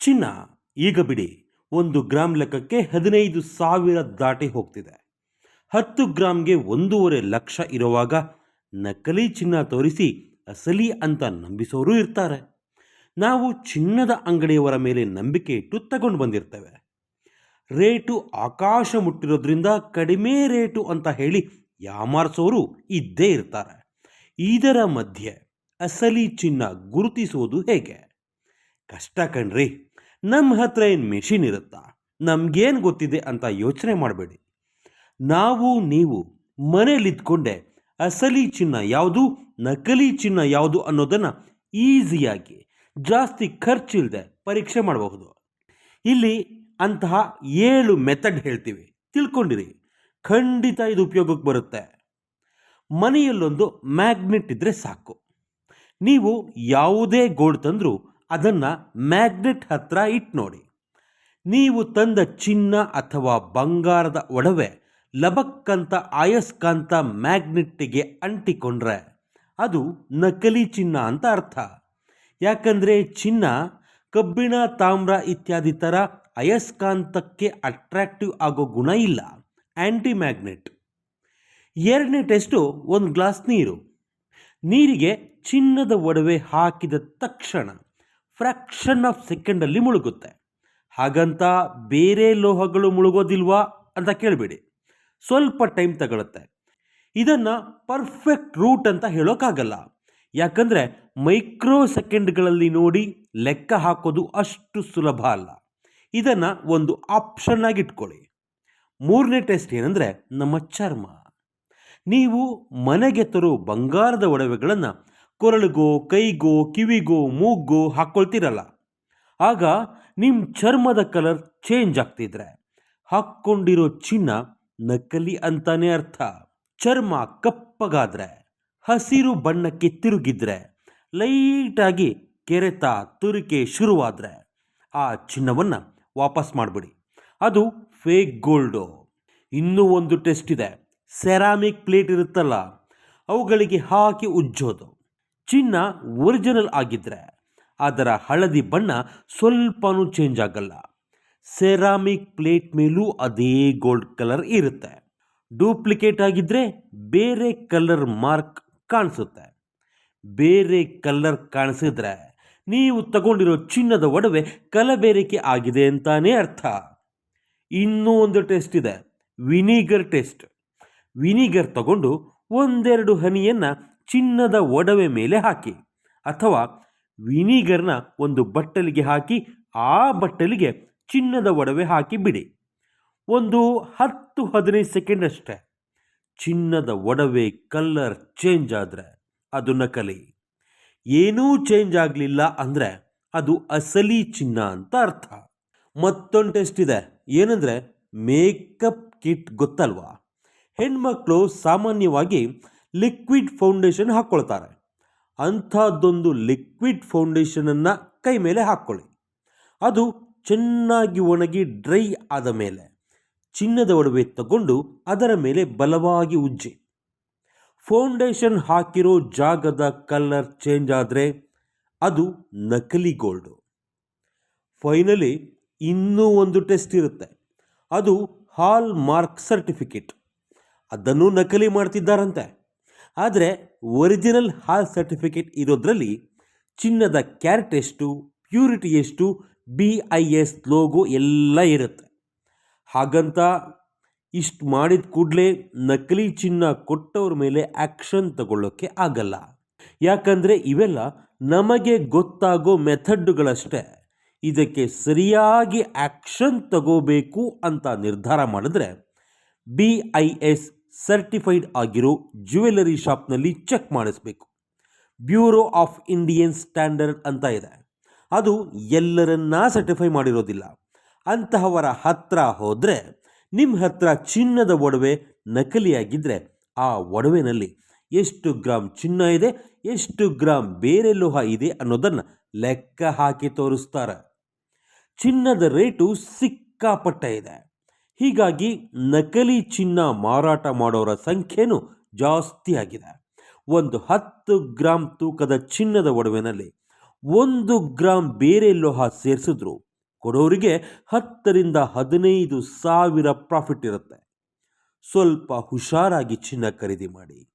ಚಿನ್ನ, ಈಗ ಬಿಡಿ, ಒಂದು ಗ್ರಾಮ್ ಲೆಕ್ಕಕ್ಕೆ ಹದಿನೈದು ಸಾವಿರ ದಾಟಿ ಹೋಗ್ತಿದೆ. ಹತ್ತು ಗ್ರಾಮ್ಗೆ ಒಂದೂವರೆ ಲಕ್ಷ ಇರುವಾಗ ನಕಲಿ ಚಿನ್ನ ತೋರಿಸಿ ಅಸಲಿ ಅಂತ ನಂಬಿಸೋರು ಇರ್ತಾರೆ. ನಾವು ಚಿನ್ನದ ಅಂಗಡಿಯವರ ಮೇಲೆ ನಂಬಿಕೆ ಇಟ್ಟು ತಗೊಂಡು ಬಂದಿರ್ತೇವೆ. ರೇಟು ಆಕಾಶ ಮುಟ್ಟಿರೋದ್ರಿಂದ ಕಡಿಮೆ ರೇಟು ಅಂತ ಹೇಳಿ ಯಾಮಾರಿಸೋರು ಇದ್ದೇ ಇರ್ತಾರೆ. ಇದರ ಮಧ್ಯೆ ಅಸಲಿ ಚಿನ್ನ ಗುರುತಿಸುವುದು ಹೇಗೆ? ಕಷ್ಟ ಕಣ್ರಿ. ನಮ್ಮ ಹತ್ರ ಏನು ಮೆಷಿನ್ ಇರುತ್ತಾ? ನಮಗೇನು ಗೊತ್ತಿದೆ ಅಂತ ಯೋಚನೆ ಮಾಡಬೇಡಿ. ನಾವು, ನೀವು ಮನೇಲಿದ್ಕೊಂಡೆ ಅಸಲಿ ಚಿನ್ನ ಯಾವುದು, ನಕಲಿ ಚಿನ್ನ ಯಾವುದು ಅನ್ನೋದನ್ನು ಈಸಿಯಾಗಿ, ಜಾಸ್ತಿ ಖರ್ಚಿಲ್ಲದೆ ಪರೀಕ್ಷೆ ಮಾಡಬಹುದು. ಇಲ್ಲಿ ಅಂತಹ ಏಳು ಮೆಥಡ್ ಹೇಳ್ತೀವಿ. ತಿಳ್ಕೊಂಡಿರಿ. ಖಂಡಿತ ಇದು ಉಪಯೋಗಕ್ಕೆ ಬರುತ್ತೆ. ಮನೆಯಲ್ಲೊಂದು ಮ್ಯಾಗ್ನೆಟ್ ಇದ್ದರೆ ಸಾಕು. ನೀವು ಯಾವುದೇ ಗೋಲ್ಡ್ ತಂದರೂ ಅದನ್ನು ಮ್ಯಾಗ್ನೆಟ್ ಹತ್ರ ಇಟ್ಟು ನೋಡಿ. ನೀವು ತಂದ ಚಿನ್ನ ಅಥವಾ ಬಂಗಾರದ ಒಡವೆ ಲಬಕ್ಕಂತ ಆಯಸ್ಕಾಂತ ಮ್ಯಾಗ್ನೆಟ್ಟಿಗೆ ಅಂಟಿಕೊಂಡ್ರೆ ಅದು ನಕಲಿ ಚಿನ್ನ ಅಂತ ಅರ್ಥ. ಯಾಕಂದರೆ ಚಿನ್ನ ಕಬ್ಬಿಣ, ತಾಮ್ರ ಇತ್ಯಾದಿ ಥರ ಅಯಸ್ಕಾಂತಕ್ಕೆ ಅಟ್ರಾಕ್ಟಿವ್ ಆಗೋ ಗುಣ ಇಲ್ಲ. ಆ್ಯಂಟಿ ಮ್ಯಾಗ್ನೆಟ್ ಎರಡನೇ ಟೆಸ್ಟು ಒಂದು ಗ್ಲಾಸ್ ನೀರು. ನೀರಿಗೆ ಚಿನ್ನದ ಒಡವೆ ಹಾಕಿದ ತಕ್ಷಣ ಫ್ರ್ಯಾಕ್ಷನ್ ಆಫ್ ಸೆಕೆಂಡಲ್ಲಿ ಮುಳುಗುತ್ತೆ. ಹಾಗಂತ ಬೇರೆ ಲೋಹಗಳು ಮುಳುಗೋದಿಲ್ವಾ ಅಂತ ಕೇಳಬೇಡಿ. ಸ್ವಲ್ಪ ಟೈಮ್ ತಗೊಳುತ್ತೆ. ಇದನ್ನು ಪರ್ಫೆಕ್ಟ್ ರೂಟ್ ಅಂತ ಹೇಳೋಕ್ಕಾಗಲ್ಲ ಯಾಕಂದರೆ ಮೈಕ್ರೋ ಸೆಕೆಂಡ್ಗಳಲ್ಲಿ ನೋಡಿ ಲೆಕ್ಕ ಹಾಕೋದು ಅಷ್ಟು ಸುಲಭ ಅಲ್ಲ. ಇದನ್ನು ಒಂದು ಆಪ್ಷನ್ ಆಗಿ ಇಟ್ಕೊಳ್ಳಿ. ಮೂರನೇ ಟೆಸ್ಟ್ ಏನಂದರೆ ನಮ್ಮ ಚರ್ಮ. ನೀವು ಮನೆಗೆ ತರೋ ಬಂಗಾರದ ಒಡವೆಗಳನ್ನು ಕೊರಳಿಗೋ, ಕೈಗೋ, ಕಿವಿಗೋ, ಮೂಗ್ಗೋ ಹಾಕ್ಕೊಳ್ತಿರಲ್ಲ ಆಗ ನಿಮ್ಮ ಚರ್ಮದ ಕಲರ್ ಚೇಂಜ್ ಆಗ್ತಿದ್ರೆ ಹಾಕ್ಕೊಂಡಿರೋ ಚಿನ್ನ ನಕಲಿ ಅಂತಾನೆ ಅರ್ಥ. ಚರ್ಮ ಕಪ್ಪಗಾದ್ರೆ, ಹಸಿರು ಬಣ್ಣಕ್ಕೆ ತಿರುಗಿದ್ರೆ, ಲೈಟಾಗಿ ಕೆರೆತ ತುರಿಕೆ ಶುರುವಾದರೆ ಆ ಚಿನ್ನವನ್ನು ವಾಪಸ್ ಮಾಡಿಬಿಡಿ. ಅದು ಫೇಕ್ ಗೋಲ್ಡು. ಇನ್ನೂ ಒಂದು ಟೆಸ್ಟ್ ಇದೆ. ಸೆರಾಮಿಕ್ ಪ್ಲೇಟ್ ಇರುತ್ತಲ್ಲ, ಅವುಗಳಿಗೆ ಹಾಕಿ ಉಜ್ಜೋದು. ಚಿನ್ನ ಒರಿಜಿನಲ್ ಆಗಿದ್ದರೆ ಅದರ ಹಳದಿ ಬಣ್ಣ ಸ್ವಲ್ಪನೂ ಚೇಂಜ್ ಆಗಲ್ಲ. ಸೆರಾಮಿಕ್ ಪ್ಲೇಟ್ ಮೇಲೂ ಅದೇ ಗೋಲ್ಡ್ ಕಲರ್ ಇರುತ್ತೆ. ಡೂಪ್ಲಿಕೇಟ್ ಆಗಿದ್ದರೆ ಬೇರೆ ಕಲರ್ ಮಾರ್ಕ್ ಕಾಣಿಸುತ್ತೆ. ಬೇರೆ ಕಲರ್ ಕಾಣಿಸಿದ್ರೆ ನೀವು ತಗೊಂಡಿರೋ ಚಿನ್ನದ ಒಡವೆ ಕಲಬೇರಿಕೆ ಆಗಿದೆ ಅಂತಾನೇ ಅರ್ಥ. ಇನ್ನೂ ಒಂದು ಟೆಸ್ಟ್ ಇದೆ ವಿನಿಗರ್ ಟೆಸ್ಟ್ ವಿನಿಗರ್ ತಗೊಂಡು ಒಂದೆರಡು ಹನಿಯನ್ನು ಚಿನ್ನದ ಒಡವೆ ಮೇಲೆ ಹಾಕಿ ಅಥವಾ ವಿನಿಗರ್ನ ಒಂದು ಬಟ್ಟಲಿಗೆ ಹಾಕಿ ಆ ಬಟ್ಟಲಿಗೆ ಚಿನ್ನದ ಒಡವೆ ಹಾಕಿ ಬಿಡಿ. ಒಂದು ಹತ್ತು ಹದಿನೈದು ಸೆಕೆಂಡ್ ಅಷ್ಟೆ. ಚಿನ್ನದ ಒಡವೆ ಕಲ್ಲರ್ ಚೇಂಜ್ ಆದರೆ ಅದು ನಕಲಿ. ಏನೂ ಚೇಂಜ್ ಆಗಲಿಲ್ಲ ಅಂದರೆ ಅದು ಅಸಲಿ ಚಿನ್ನ ಅಂತ ಅರ್ಥ. ಮತ್ತೊಂದು ಟೆಸ್ಟ್ ಇದೆ. ಏನಂದರೆ ಮೇಕಪ್ ಕಿಟ್ ಗೊತ್ತಲ್ವಾ? ಹೆಣ್ಮಕ್ಳು ಸಾಮಾನ್ಯವಾಗಿ ಲಿಕ್ವಿಡ್ ಫೌಂಡೇಶನ್ ಹಾಕ್ಕೊಳ್ತಾರೆ. ಅಂಥದ್ದೊಂದು ಲಿಕ್ವಿಡ್ ಫೌಂಡೇಶನನ್ನು ಕೈ ಮೇಲೆ ಹಾಕ್ಕೊಳ್ಳಿ. ಅದು ಚೆನ್ನಾಗಿ ಒಣಗಿ ಡ್ರೈ ಆದ ಮೇಲೆ, ಚಿನ್ನದ ಒಡವೆ ತಗೊಂಡು ಅದರ ಮೇಲೆ ಬಲವಾಗಿ ಉಜ್ಜಿ. ಫೌಂಡೇಶನ್ ಹಾಕಿರೋ ಜಾಗದ ಕಲರ್ ಚೇಂಜ್ ಆದರೆ ಅದು ನಕಲಿ ಗೋಲ್ಡು. ಫೈನಲಿ ಇನ್ನೂ ಒಂದು ಟೆಸ್ಟ್ ಇರುತ್ತೆ. ಅದು ಹಾಲ್ ಮಾರ್ಕ್ ಸರ್ಟಿಫಿಕೇಟ್. ಅದನ್ನು ನಕಲಿ ಮಾಡ್ತಿದ್ದಾರಂತೆ. ಆದರೆ ಒರಿಜಿನಲ್ ಹಾಲ್ ಸರ್ಟಿಫಿಕೇಟ್ ಇರೋದ್ರಲ್ಲಿ ಚಿನ್ನದ ಕ್ಯಾರೆಟ್ ಎಷ್ಟು ಪ್ಯೂರಿಟಿ ಎಷ್ಟು ಬಿ ಐ ಎಸ್ ಲೋಗೋ ಎಲ್ಲ ಇರುತ್ತೆ. ಹಾಗಂತ ಇಷ್ಟು ಮಾಡಿದ ಕೂಡಲೇ ನಕಲಿ ಚಿನ್ನ ಕೊಟ್ಟವ್ರ ಮೇಲೆ ಆ್ಯಕ್ಷನ್ ತಗೊಳ್ಳೋಕ್ಕೆ ಆಗಲ್ಲ. ಯಾಕಂದರೆ ಇವೆಲ್ಲ ನಮಗೆ ಗೊತ್ತಾಗೋ ಮೆಥಡ್ಗಳಷ್ಟೇ. ಇದಕ್ಕೆ ಸರಿಯಾಗಿ ಆ್ಯಕ್ಷನ್ ತಗೋಬೇಕು ಅಂತ ನಿರ್ಧಾರ ಮಾಡಿದ್ರೆ B I S certified jewellery jewellery ಶಾಪ್ನಲ್ಲಿ ಚೆಕ್ ಮಾಡಿಸ್ಬೇಕು. ಬ್ಯೂರೋ ಆಫ್ ಇಂಡಿಯನ್ ಸ್ಟ್ಯಾಂಡರ್ಡ್ ಅಂತ ಇದೆ. ಅದು ಎಲ್ಲರನ್ನ ಸರ್ಟಿಫೈ ಮಾಡಿರೋದಿಲ್ಲ. ಅಂತಹವರ ಹತ್ರ ಹೋದರೆ ನಿಮ್ಮ ಹತ್ರ ಚಿನ್ನದ ಒಡವೆ ನಕಲಿಯಾಗಿದ್ದರೆ ಆ ಒಡವೆನಲ್ಲಿ ಎಷ್ಟು ಗ್ರಾಮ್ ಚಿನ್ನ ಇದೆ, ಎಷ್ಟು ಗ್ರಾಮ್ ಬೇರೆ ಲೋಹ ಇದೆ ಅನ್ನೋದನ್ನು ಲೆಕ್ಕ ಹಾಕಿ ತೋರಿಸ್ತಾರೆ. ಚಿನ್ನದ ರೇಟು ಸಿಕ್ಕಾಪಟ್ಟೆ ಇದೆ. ಹೀಗಾಗಿ ನಕಲಿ ಚಿನ್ನ ಮಾರಾಟ ಮಾಡೋರ ಸಂಖ್ಯೆನೂ ಜಾಸ್ತಿ ಆಗಿದೆ. ಒಂದು ಹತ್ತು ಗ್ರಾಮ್ ತೂಕದ ಚಿನ್ನದ ಒಡವೆನಲ್ಲಿ ಒಂದು ಗ್ರಾಮ್ ಬೇರೆ ಲೋಹ ಸೇರಿಸಿದ್ರು ಕೊಡೋರಿಗೆ ಹತ್ತರಿಂದ ಹದಿನೈದು ಸಾವಿರ ಪ್ರಾಫಿಟ್ ಇರುತ್ತೆ. ಸ್ವಲ್ಪ ಹುಷಾರಾಗಿ ಚಿನ್ನ ಖರೀದಿ ಮಾಡಿ.